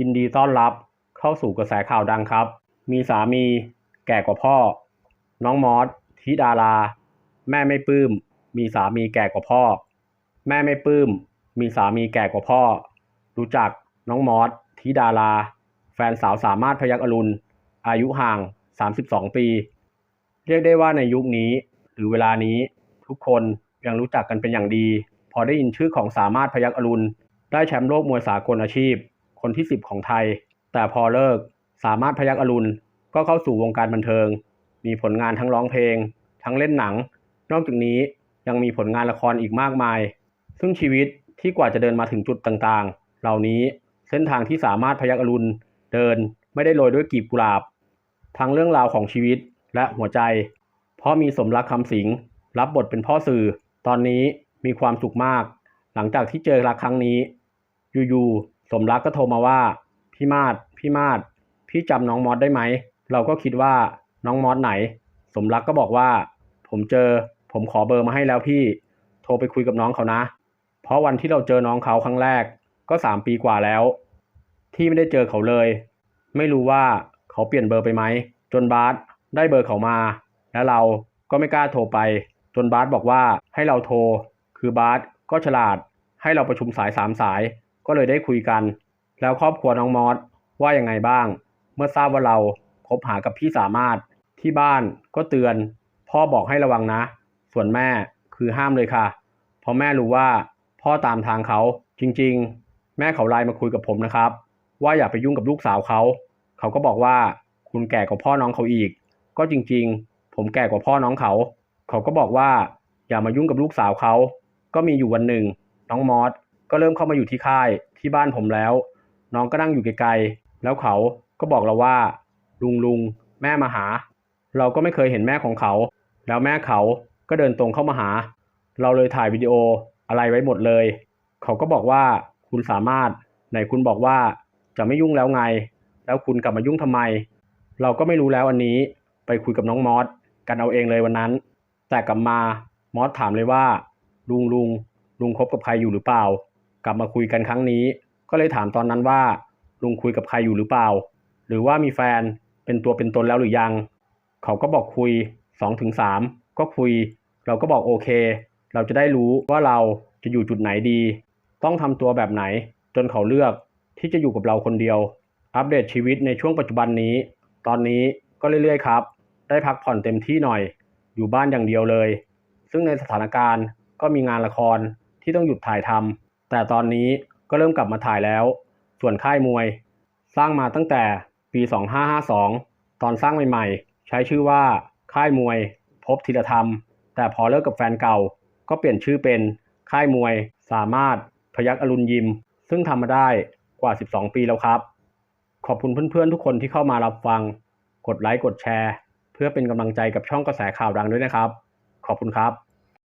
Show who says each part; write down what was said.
Speaker 1: ยินดีต้อนรับเข้าสู่กระแสข่าวดังครับ มีสามี แก่กว่าพ่อ น้องมอสทิดารา แม่ไม่ปลื้ม มีสามีแก่กว่าพ่อ แม่ไม่ปลื้ม มีสามีแก่กว่าพ่อ รู้จักน้องมอสทิดารา แฟนสาวสามารถพยักอรุณ อายุห่าง 32 ปี เรียกได้ว่าในยุคนี้ หรือเวลานี้ทุกคนยังรู้จักกันเป็นอย่างดี พอได้ยินชื่อของสามารถพยักอรุณ ได้แชมป์โลกมวยสากลอาชีพ คนที่ 10 ของไทย แต่พอเลิกสามารถพยักอรุณก็เข้าสู่วงการบันเทิง มีผลงานทั้งร้องเพลง ทั้งเล่นหนัง นอกจากนี้ยังมีผลงานละครอีกมากมาย ซึ่งชีวิตที่กว่าจะเดินมาถึงจุดต่างๆ เหล่านี้เส้นทางที่สามารถพยักอรุณเดินไม่ได้โรยด้วยกีบกุหลาบ ทั้งเรื่องราวของชีวิตและหัวใจ เพราะมีสมรักคำสิงรับบทเป็นพ่อสื่อ ตอนนี้มีความสุขมาก หลังจากที่เจอรักครั้งนี้ อยู่ๆ สมรักก็โทรมาว่าพี่มาดพี่มาดพี่จำน้องมอสได้ไหม เราก็คิดว่าน้องมอสไหน สมรักก็บอกว่า ผมเจอ ผมขอเบอร์มาให้แล้วพี่ โทรไปคุยกับน้องเขานะ เพราะวันที่เราเจอน้องเขาครั้งแรก ก็สามปีกว่าแล้ว ที่ไม่ได้เจอเขาเลย ไม่รู้ว่าเขาเปลี่ยนเบอร์ไปไหม จนบาสได้เบอร์เขามา แล้วเราก็ไม่กล้าโทรไป จนบาสบอกว่าให้เราโทร คือบาสก็ฉลาด ให้เราประชุมสายสามสาย ก็เลยได้คุยกัน แล้วครอบครัวน้องมอสว่ายังไงบ้าง เมื่อทราบว่าเราคบหากับพี่สามารถที่บ้านก็เตือน พ่อบอกให้ระวังนะ ส่วนแม่คือห้ามเลยค่ะ เพราะแม่รู้ว่าพ่อตามทางเขาจริงๆ แม่เขาไลน์มาคุยกับผมนะครับ ว่าอย่าไปยุ่งกับลูกสาวเขา เขาก็บอกว่าคุณแก่กว่าพ่อน้องเขาอีก ก็จริงๆ ผมแก่กว่าพ่อน้องเขา เขาก็บอกว่าอย่ามายุ่งกับลูกสาวเขา ก็มีอยู่วันหนึ่ง น้องมอส ก็เริ่มเข้ามาอยู่ที่ค่ายที่บ้านผมแล้ว น้องก็นั่งอยู่ไกลๆแล้วเขาก็บอกเราว่า ลุงลุงแม่มาหา เราก็ไม่เคยเห็นแม่ของเขา แล้วแม่เขาก็เดินตรงเข้ามาหา เราเลยถ่ายวิดีโออะไรไว้หมดเลย เขาก็บอกว่าคุณสามารถไหนคุณบอกว่าจะไม่ยุ่งแล้วไง แล้วคุณกลับมายุ่งทำไม เราก็ไม่รู้แล้วอันนี้ไปคุยกับน้องมอสกันเอาเองเลยวันนั้น แต่กลับมามอสถามเลยว่า ลุงลุงลุงคบกับใครอยู่หรือเปล่า กลับมาคุยกันครั้งนี้ ก็เลยถามตอนนั้นว่า ลุงคุยกับใครอยู่หรือเปล่า หรือว่ามีแฟนเป็นตัวเป็นตนแล้วหรือยัง เขาก็บอกคุย2-3ถึงก็คุย เราก็บอกโอเค เราจะได้รู้ว่าเราจะอยู่จุดไหนดี ต้องทำตัวแบบไหน จนเขาเลือกที่จะอยู่กับเราคนเดียว อัปเดตชีวิตในช่วงปัจจุบันนี้ ตอนนี้ก็เรื่อยๆครับ ได้พักผ่อนเต็มที่หน่อย อยู่บ้านอย่างเดียวเลย ซึ่งในสถานการณ์ก็มีงานละครที่ต้องหยุดถ่ายทำ แต่ตอนนี้ก็เริ่มกลับมาถ่ายแล้ว ส่วนค่ายมวย สร้างมาตั้งแต่ปี 2552 ตอนสร้างใหม่ๆ ใช้ชื่อว่าค่ายมวย พบธีรธรรม แต่พอเลิกกับแฟนเก่า ก็เปลี่ยนชื่อเป็นค่ายมวย สามารถพยักอรุณยิม ซึ่งทำมาได้กว่า 12 ปีแล้วครับ ขอบคุณเพื่อนๆ ทุกคนที่เข้ามารับฟัง กดไลค์กดแชร์ เพื่อเป็นกำลังใจกับช่องกระแสข่าวดังด้วยนะครับ ขอบคุณครับ